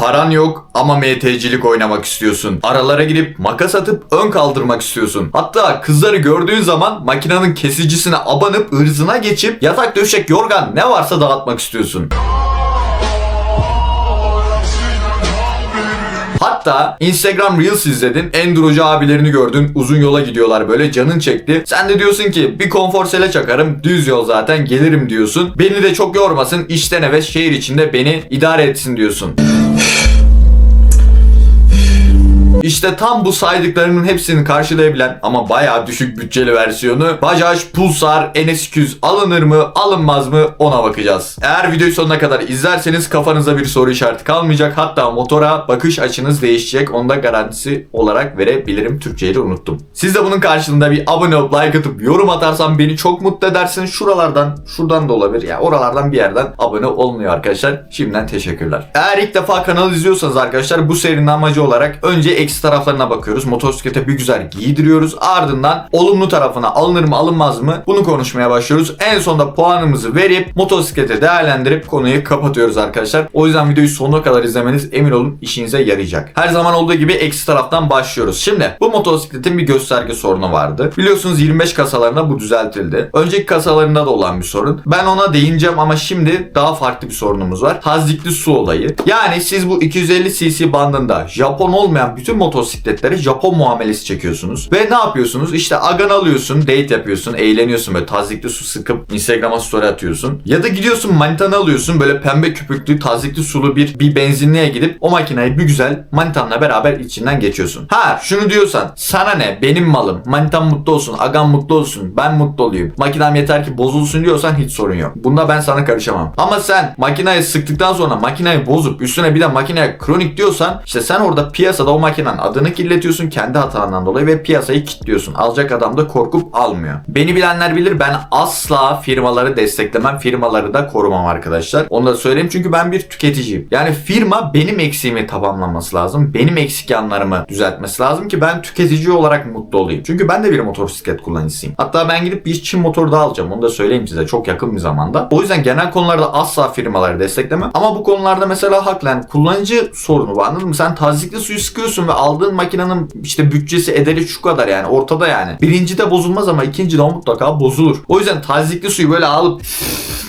Paran yok ama MT'cilik oynamak istiyorsun. Aralara girip makas atıp ön kaldırmak istiyorsun. Hatta kızları gördüğün zaman makinenin kesicisine abanıp ırzına geçip yatak döşek yorgan ne varsa dağıtmak istiyorsun. Hatta Instagram Reels izledin, Endurocu abilerini gördün, uzun yola gidiyorlar böyle canın çekti. Sen de diyorsun ki bir konfor sele çakarım, düz yol zaten gelirim diyorsun. Beni de çok yormasın, işten eve şehir içinde beni idare etsin diyorsun. İşte tam bu saydıklarının hepsini karşılayabilen ama bayağı düşük bütçeli versiyonu Bajaj Pulsar NS200 alınır mı alınmaz mı ona bakacağız. Eğer videoyu sonuna kadar izlerseniz kafanıza bir soru işareti kalmayacak. Hatta motora bakış açınız değişecek. Onda garantisi olarak verebilirim. Türkçeyi unuttum. Siz de bunun karşılığında bir abone olup like atıp yorum atarsan beni çok mutlu edersin. Şuralardan şuradan da olabilir. Ya oralardan bir yerden abone olmuyor arkadaşlar. Şimdiden teşekkürler. Eğer ilk defa kanalı izliyorsanız arkadaşlar bu serinin amacı olarak önce eksi taraflarına bakıyoruz. Motosiklete bir güzel giydiriyoruz. Ardından olumlu tarafına alınır mı alınmaz mı bunu konuşmaya başlıyoruz. En sonunda puanımızı verip motosiklete değerlendirip konuyu kapatıyoruz arkadaşlar. O yüzden videoyu sonuna kadar izlemeniz emin olun işinize yarayacak. Her zaman olduğu gibi eksi taraftan başlıyoruz. Şimdi bu motosikletin bir gösterge sorunu vardı. Biliyorsunuz 25 kasalarında bu düzeltildi. Önceki kasalarında da olan bir sorun. Ben ona değineceğim ama şimdi daha farklı bir sorunumuz var. Tazdikli su olayı. Yani siz bu 250 cc bandında Japon olmayan bütün motosikletlere Japon muamelesi çekiyorsunuz. Ve ne yapıyorsunuz? İşte agan alıyorsun, date yapıyorsun, eğleniyorsun böyle tazikli su sıkıp Instagram'a story atıyorsun. Ya da gidiyorsun manitanı alıyorsun böyle pembe köpüklü tazikli sulu bir bir benzinliğe gidip o makineyi bir güzel manitanla beraber içinden geçiyorsun. Ha şunu diyorsan sana ne benim malım manitam mutlu olsun agan mutlu olsun ben mutlu olayım makinem yeter ki bozulsun diyorsan hiç sorun yok. Bunda ben sana karışamam. Ama sen makineyi sıktıktan sonra makineyi bozup üstüne bir de makineye kronik diyorsan işte sen orada piyasada o makinenin adını kirletiyorsun kendi hatandan dolayı ve piyasayı kilitliyorsun. Alacak adam da korkup almıyor. Beni bilenler bilir ben asla firmaları desteklemem. Firmaları da korumam arkadaşlar. Onu da söyleyeyim çünkü ben bir tüketiciyim. Yani firma benim eksiğimi tamamlaması lazım. Benim eksik yanlarımı düzeltmesi lazım ki ben tüketici olarak mutlu olayım. Çünkü ben de bir motosiklet kullanıcısıyım. Hatta ben gidip bir Çin motoru daha alacağım. Onu da söyleyeyim size çok yakın bir zamanda. O yüzden genel konularda asla firmaları desteklemem. Ama bu konularda mesela haklı. Yani kullanıcı sorunu var anladın mı? Sen tazikli suyu sıkıyorsun ve aldığın makinenin işte bütçesi ederi şu kadar yani ortada yani. Birinci de bozulmaz ama ikinci de mutlaka bozulur. O yüzden tazikli suyu böyle alıp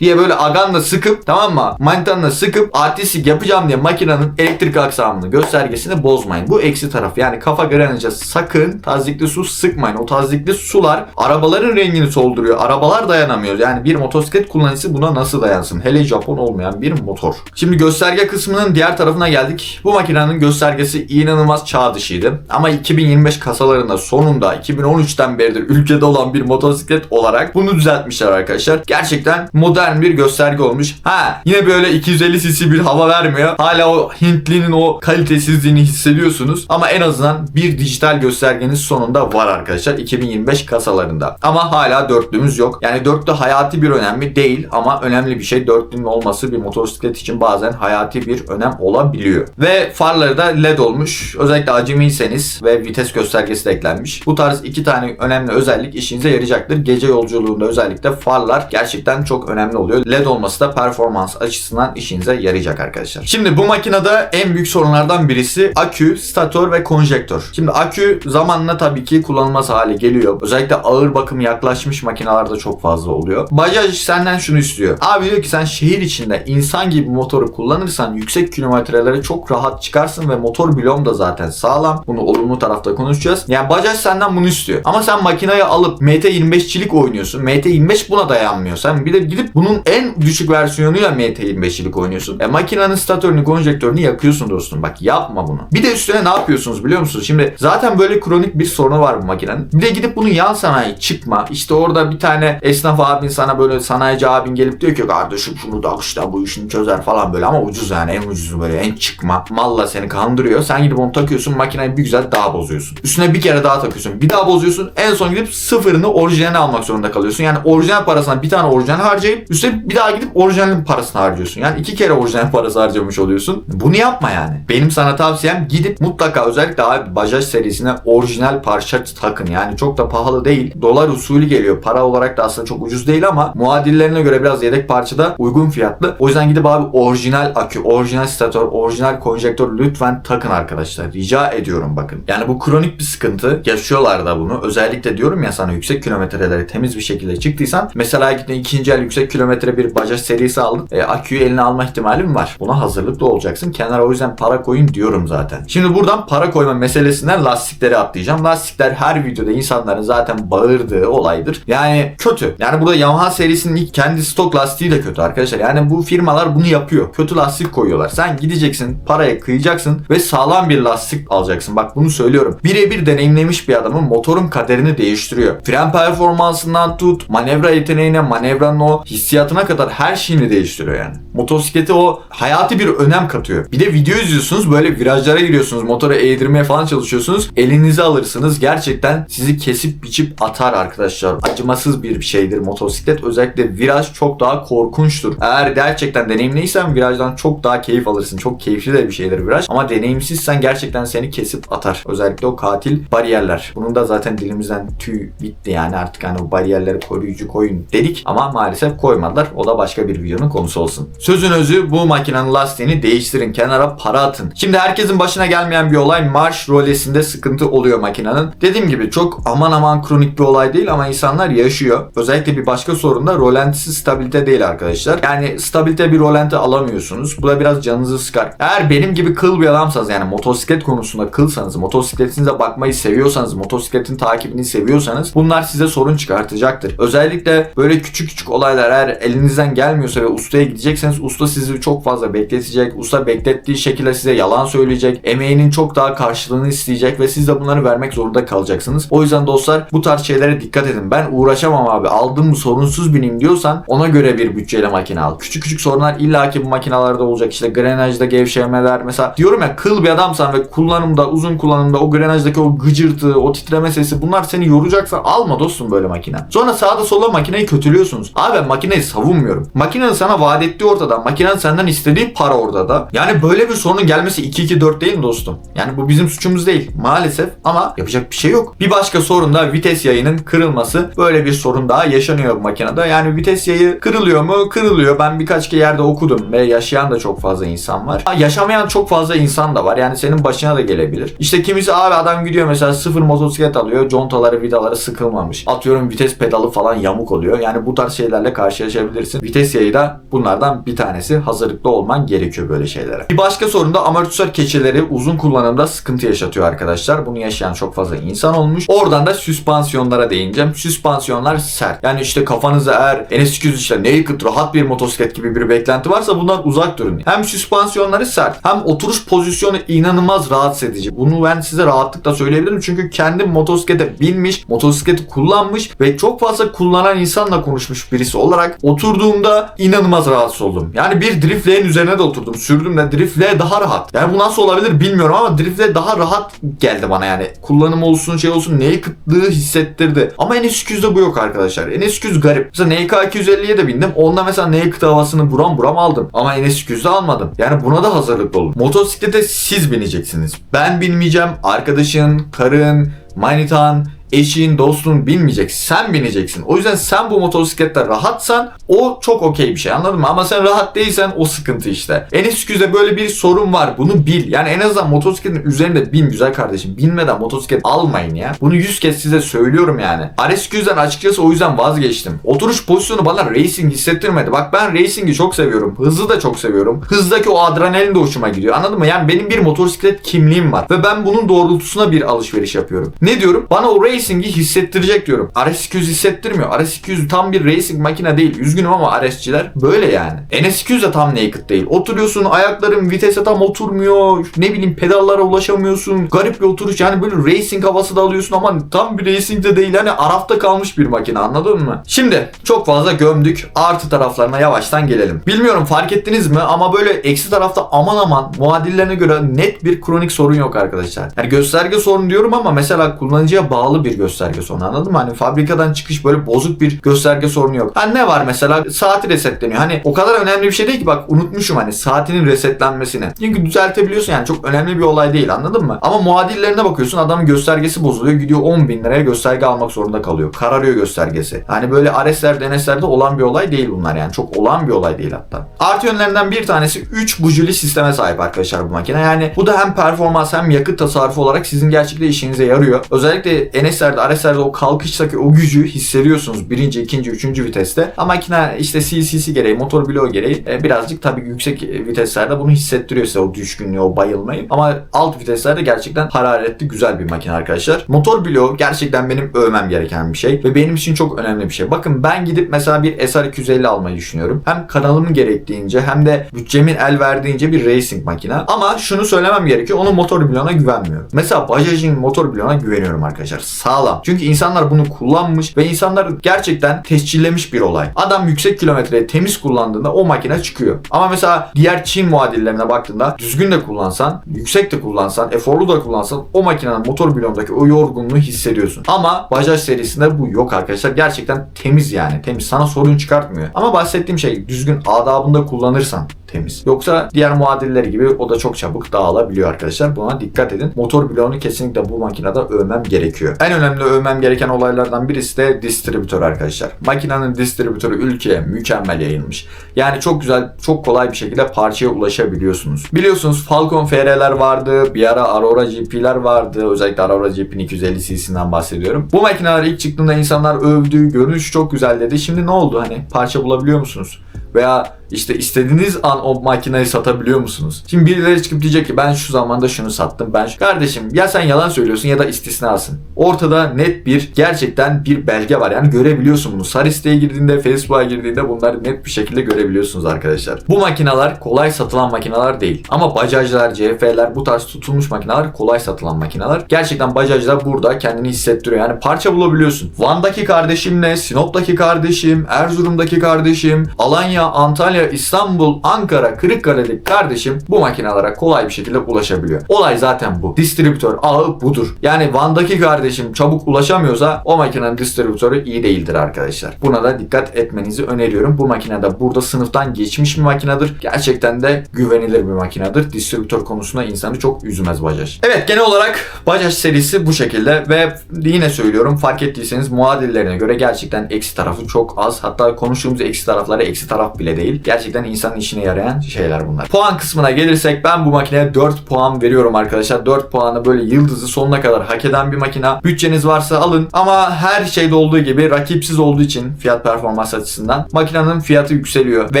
diye böyle aganla sıkıp tamam mı? Manitanla sıkıp artistik yapacağım diye makinenin elektrik aksamını göstergesini bozmayın. Bu eksi taraf. Yani kafa garanınca sakın tazikli su sıkmayın. O tazikli sular arabaların rengini solduruyor. Arabalar dayanamıyor. Yani bir motosiklet kullanıcısı buna nasıl dayansın? Hele Japon olmayan bir motor. Şimdi gösterge kısmının diğer tarafına geldik. Bu makinenin göstergesi inanılmaz çağ dışıydı. Ama 2025 kasalarında sonunda 2013'ten beridir ülkede olan bir motosiklet olarak bunu düzeltmişler arkadaşlar. Gerçekten modern bir gösterge olmuş. Ha yine böyle 250 cc bir hava vermiyor. Hala o Hintlinin o kalitesizliğini hissediyorsunuz. Ama en azından bir dijital göstergeniz sonunda var arkadaşlar 2025 kasalarında. Ama hala dörtlümüz yok. Yani dörtlü hayati bir önemli değil ama önemli bir şey. Dörtlünün olması bir motosiklet için bazen hayati bir önem olabiliyor. Ve farları da led olmuş. Özellikle acemiyseniz ve vites göstergesi de eklenmiş. Bu tarz iki tane önemli özellik işinize yarayacaktır. Gece yolculuğunda özellikle farlar gerçekten çok önemli oluyor. LED olması da performans açısından işinize yarayacak arkadaşlar. Şimdi bu makinede en büyük sorunlardan birisi akü, statör ve konjektör. Şimdi akü zamanla tabii ki kullanılmaz hale geliyor. Özellikle ağır bakım yaklaşmış makinelerde çok fazla oluyor. Bajaj senden şunu istiyor. Abi diyor ki sen şehir içinde insan gibi motoru kullanırsan yüksek kilometrelere çok rahat çıkarsın ve motor bloğum da zaten sağlam. Bunu olumlu tarafta konuşacağız. Yani Bajaj senden bunu istiyor. Ama sen makineyi alıp MT25'çilik oynuyorsun. MT25 buna dayanmıyor. Sen bir de gidip bunun en düşük versiyonuyla MT25'çilik oynuyorsun. E makinenin statörünü, konjektörünü yakıyorsun dostum. Bak yapma bunu. Bir de üstüne ne yapıyorsunuz biliyor musunuz? Şimdi zaten böyle kronik bir sorunu var bu makinenin. Bir de gidip bunun yan sanayi çıkma. İşte orada bir tane esnaf abin sana böyle sanayici abin gelip diyor ki kardeşim şunu da işte bu işini çözer falan böyle ama ucuz yani en ucuzu böyle en çıkma. Malla seni kandırıyor. Sen gidip onu takıyorsun makineyi bir güzel daha bozuyorsun. Üstüne bir kere daha takıyorsun. Bir daha bozuyorsun. En son gidip sıfırını orijinalini almak zorunda kalıyorsun. Yani orijinal parasına bir tane orijinal harcayıp Üstelik bir daha gidip orijinalin parasını harcıyorsun. Yani iki kere orijinal parası harcamış oluyorsun. Bunu yapma yani. Benim sana tavsiyem gidip mutlaka özellikle abi Bajaj serisine orijinal parça takın. Yani çok da pahalı değil. Dolar usulü geliyor. Para olarak da aslında çok ucuz değil ama muadillerine göre biraz yedek parçada uygun fiyatlı. O yüzden gidip abi orijinal akü, orijinal statör, orijinal konjektör lütfen takın arkadaşlar. Rica ediyorum bakın. Yani bu kronik bir sıkıntı. Yaşıyorlar da bunu. Özellikle diyorum ya sana yüksek kilometreleri temiz bir şekilde çıktıysan mesela gittin ikinci el yüksek kilometre bir Bajaj serisi aldın. E, aküyü eline alma ihtimalin var. Buna hazırlıklı olacaksın. Kenara o yüzden para koyun diyorum zaten. Şimdi buradan para koyma meselesinden lastikleri atlayacağım. Lastikler her videoda insanların zaten bağırdığı olaydır. Yani kötü. Yani burada Yamaha serisinin ilk kendi stok lastiği de kötü arkadaşlar. Yani bu firmalar bunu yapıyor. Kötü lastik koyuyorlar. Sen gideceksin, paraya kıyacaksın ve sağlam bir lastik alacaksın. Bak bunu söylüyorum. Birebir deneyimlemiş bir adamın motorun kaderini değiştiriyor. Fren performansından tut, manevra yeteneğine, manevranın o hissiyatına kadar her şeyini değiştiriyor yani. Motosiklete o hayati bir önem katıyor. Bir de video izliyorsunuz böyle virajlara giriyorsunuz. Motoru eğdirmeye falan çalışıyorsunuz. Elinize alırsınız. Gerçekten sizi kesip biçip atar arkadaşlar. Acımasız bir şeydir motosiklet. Özellikle viraj çok daha korkunçtur. Eğer gerçekten deneyimliysen virajdan çok daha keyif alırsın. Çok keyifli de bir şeydir viraj. Ama deneyimsizsen gerçekten seni kesip atar. Özellikle o katil bariyerler. Bunun da zaten dilimizden tüy bitti yani artık hani o bariyerleri koruyucu koyun dedik. Ama maalesef koymadılar. O da başka bir videonun konusu olsun. Sözün özü bu makinenin lastiğini değiştirin. Kenara para atın. Şimdi herkesin başına gelmeyen bir olay marş rolesinde sıkıntı oluyor makinenin. Dediğim gibi çok aman aman kronik bir olay değil ama insanlar yaşıyor. Özellikle bir başka sorun da rolantisi stabilite değil arkadaşlar. Yani stabilite bir rolanti alamıyorsunuz. Bu da biraz canınızı sıkar. Eğer benim gibi kıl bir adamsanız yani motosiklet konusunda kılsanız, motosikletinize bakmayı seviyorsanız, motosikletin takibini seviyorsanız bunlar size sorun çıkartacaktır. Özellikle böyle küçük küçük olaylar eğer elinizden gelmiyorsa ve ustaya gidecekseniz usta sizi çok fazla bekletecek. Usta beklettiği şekilde size yalan söyleyecek. Emeğinin çok daha karşılığını isteyecek ve siz de bunları vermek zorunda kalacaksınız. O yüzden dostlar bu tarz şeylere dikkat edin. Ben uğraşamam abi aldım mı sorunsuz bineyim diyorsan ona göre bir bütçeyle makine al. Küçük küçük sorunlar illaki bu makinalarda olacak. İşte grenajda gevşemeler mesela diyorum ya kıl bir adamsan ve kullanımda uzun kullanımda o grenajdaki o gıcırtı o titreme sesi bunlar seni yoracaksa alma dostum böyle makine. Sonra sağda sola makineyi kötülüyorsunuz. Abi ben makineyi savunmuyorum. Makinenin sana vaat ettiği ortada. Makinenin senden istediği para ortada. Yani böyle bir sorunun gelmesi 2-2-4 değil dostum? Yani bu bizim suçumuz değil. Maalesef ama yapacak bir şey yok. Bir başka sorun da vites yayının kırılması. Böyle bir sorun daha yaşanıyor bu makinede. Yani vites yayı kırılıyor mu? Kırılıyor. Ben birkaç yerde okudum ve yaşayan da çok fazla insan var. Ha, yaşamayan çok fazla insan da var. Yani senin başına da gelebilir. İşte kimisi abi adam gidiyor mesela sıfır motosiklet alıyor. Contaları vidaları sıkılmamış. Atıyorum vites pedalı falan yamuk oluyor. Yani bu tarz şeylerle karşılaşabilirsin. Vites yayı da bunlardan bir tanesi. Hazırlıklı olman gerekiyor böyle şeylere. Bir başka sorun da amortisör keçeleri uzun kullanımda sıkıntı yaşatıyor arkadaşlar. Bunu yaşayan çok fazla insan olmuş. Oradan da süspansiyonlara değineceğim. Süspansiyonlar sert. Yani işte kafanıza eğer NS200 işte naked rahat bir motosiklet gibi bir beklenti varsa bundan uzak durun. Hem süspansiyonları sert hem oturuş pozisyonu inanılmaz rahatsız edici. Bunu ben size rahatlıkla söyleyebilirim. Çünkü kendim motosiklete binmiş, motosikleti kullanmış ve çok fazla kullanan insanla konuşmuş birisi olarak oturduğumda inanılmaz rahatsız oldum. Yani bir driftley'in üzerine de oturdum. Sürdüm de driftley daha rahat. Yani bu nasıl olabilir bilmiyorum ama driftley daha rahat geldi bana yani. Kullanım olsun şey olsun naked'lığı hissettirdi. Ama NS200'de bu yok arkadaşlar. NS200 garip. Mesela NK250'ye de bindim. Onda mesela naked havasını buram buram aldım. Ama NS200'de almadım. Yani buna da hazırlıklı olun. Motosiklete siz bineceksiniz. Ben binmeyeceğim. Arkadaşın, karın, manitan, eşin, dostun binmeyecek. Sen bineceksin. O yüzden sen bu motosiklette rahatsan o çok okey bir şey anladın mı? Ama sen rahat değilsen o sıkıntı işte. NS200'de böyle bir sorun var. Bunu bil. Yani en azından motosikletin üzerinde bin güzel kardeşim. Binmeden motosiklet almayın ya. Bunu 100 kez size söylüyorum yani. RS200'den açıkçası o yüzden vazgeçtim. Oturuş pozisyonu bana racing hissettirmedi. Bak ben racing'i çok seviyorum. Hızı da çok seviyorum. Hızdaki o adrenalin de hoşuma gidiyor. Anladın mı? Yani benim bir motosiklet kimliğim var. Ve ben bunun doğrultusuna bir alışveriş yapıyorum. Ne diyorum? Bana o racing'i hissettirecek diyorum. RS200 hissettirmiyor. RS200 tam bir racing makine değil. Üzgünüm ama RS'ciler böyle yani. NS200 de tam naked değil. Oturuyorsun ayakların vitese tam oturmuyor. Ne bileyim pedallara ulaşamıyorsun. Garip bir oturuş. Yani böyle racing havası da alıyorsun ama tam bir racing de değil. Yani arafta kalmış bir makine anladın mı? Şimdi çok fazla gömdük. Artı taraflarına yavaştan gelelim. Bilmiyorum fark ettiniz mi ama böyle eksi tarafta aman aman muadillerine göre net bir kronik sorun yok arkadaşlar. Yani gösterge sorun diyorum ama mesela kullanıcıya bağlı bir bir gösterge sorunu anladın mı? Hani fabrikadan çıkış böyle bozuk bir gösterge sorunu yok. Ha ne var mesela saati resetleniyor. Hani o kadar önemli bir şey değil ki bak unutmuşum hani saatinin resetlenmesini. Çünkü düzeltebiliyorsun yani çok önemli bir olay değil anladın mı? Ama muadillerine bakıyorsun adamın göstergesi bozuluyor. Gidiyor 10 bin liraya gösterge almak zorunda kalıyor. Kararıyor göstergesi. Hani böyle Ares'lerde NS'lerde olan bir olay değil bunlar yani. Çok olan bir olay değil hatta. Artı yönlerinden bir tanesi 3 bujili sisteme sahip arkadaşlar bu makine. Yani bu da hem performans hem yakıt tasarrufu olarak sizin gerçekten işinize yarıyor. Özellikle NS'lerde, RS'lerde o kalkıştaki o gücü hissediyorsunuz birinci, ikinci, üçüncü viteste. Ama makine işte CCC gereği, motor bloğu gereği e, birazcık tabii yüksek viteslerde bunu hissettiriyor size o düşkünlüğü, o bayılmayı. Ama alt viteslerde gerçekten hararetli güzel bir makine arkadaşlar. Motor bloğu gerçekten benim övmem gereken bir şey ve benim için çok önemli bir şey. Bakın ben gidip mesela bir SR250 almayı düşünüyorum. Hem kanalımın gerektiğince hem de bütçemin el verdiğince bir racing makine. Ama şunu söylemem gerekiyor. Onun motor bloğuna güvenmiyorum. Mesela Bajaj'ın motor bloğuna güveniyorum arkadaşlar. Sağlam. Çünkü insanlar bunu kullanmış ve insanlar gerçekten tescillemiş bir olay. Adam yüksek kilometreye temiz kullandığında o makine çıkıyor. Ama mesela diğer Çin muadillerine baktığında düzgün de kullansan, yüksek de kullansan, eforlu da kullansan o makinenin motor bloğundaki o yorgunluğu hissediyorsun. Ama Bajaj serisinde bu yok arkadaşlar. Gerçekten temiz yani. Temiz. Sana sorun çıkartmıyor. Ama bahsettiğim şey düzgün adabında kullanırsan temiz. Yoksa diğer muadilleri gibi o da çok çabuk dağılabiliyor arkadaşlar. Buna dikkat edin. Motor bloğunu kesinlikle bu makinede övmem gerekiyor. En önemli övmem gereken olaylardan birisi de distribütör arkadaşlar. Makinenin distribütörü ülkeye mükemmel yayılmış. Yani çok güzel, çok kolay bir şekilde parçaya ulaşabiliyorsunuz. Biliyorsunuz Falcon FR'ler vardı. Bir ara Aurora GP'ler vardı. Özellikle Aurora GP'nin 250 cc'sinden bahsediyorum. Bu makineler ilk çıktığında insanlar övdü. Görünüş çok güzel dedi. Şimdi ne oldu? Hani parça bulabiliyor musunuz? Veya işte istediğiniz an o makineyi satabiliyor musunuz? Şimdi birileri çıkıp diyecek ki ben şu zamanda şunu sattım. Ben şu... Kardeşim ya sen yalan söylüyorsun ya da istisnasın. Ortada net bir gerçekten bir belge var. Yani görebiliyorsun bunu. Sar siteye girdiğinde, Facebook'a girdiğinde bunları net bir şekilde görebiliyorsunuz arkadaşlar. Bu makineler kolay satılan makineler değil. Ama bajajlar, CF'ler bu tarz tutulmuş makineler kolay satılan makineler. Gerçekten bajajlar burada kendini hissettiriyor. Yani parça bulabiliyorsun. Van'daki kardeşimle, Sinop'taki kardeşim, Erzurum'daki kardeşim, Alanya, Antalya, İstanbul, Ankara, Kırıkkale'deki kardeşim bu makinelere kolay bir şekilde ulaşabiliyor. Olay zaten bu. Distribütör ağı budur. Yani Van'daki kardeşim çabuk ulaşamıyorsa o makinenin distribütörü iyi değildir arkadaşlar. Buna da dikkat etmenizi öneriyorum. Bu makine de burada sınıftan geçmiş bir makinedir. Gerçekten de güvenilir bir makinedir. Distribütör konusunda insanı çok üzmez Bajaj. Evet genel olarak Bajaj serisi bu şekilde ve yine söylüyorum fark ettiyseniz muadillerine göre gerçekten eksi tarafı çok az. Hatta konuştuğumuz eksi tarafları eksi taraf bile değil. Gerçekten insanın işine yarayan şeyler bunlar. Puan kısmına gelirsek ben bu makineye 4 puan veriyorum arkadaşlar. 4 puanı böyle yıldızı sonuna kadar hak eden bir makine. Bütçeniz varsa alın ama her şeyde olduğu gibi rakipsiz olduğu için fiyat performans açısından makinenin fiyatı yükseliyor ve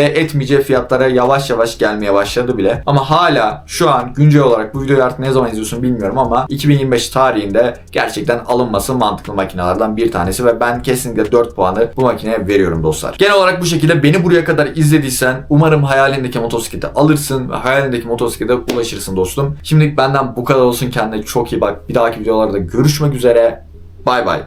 etmeyeceği fiyatlara yavaş yavaş gelmeye başladı bile. Ama hala şu an güncel olarak bu videoyu artık ne zaman izliyorsun bilmiyorum ama 2025 tarihinde gerçekten alınması mantıklı makinelerden bir tanesi ve ben kesinlikle 4 puanı bu makineye veriyorum dostlar. Genel olarak bu şekilde beni buraya kadar izlediysen umarım hayalindeki motosikleti alırsın ve hayalindeki motosiklete ulaşırsın dostum. Şimdilik benden bu kadar olsun kendine çok iyi bak. Bir dahaki videolarda görüşmek üzere. Bay bay.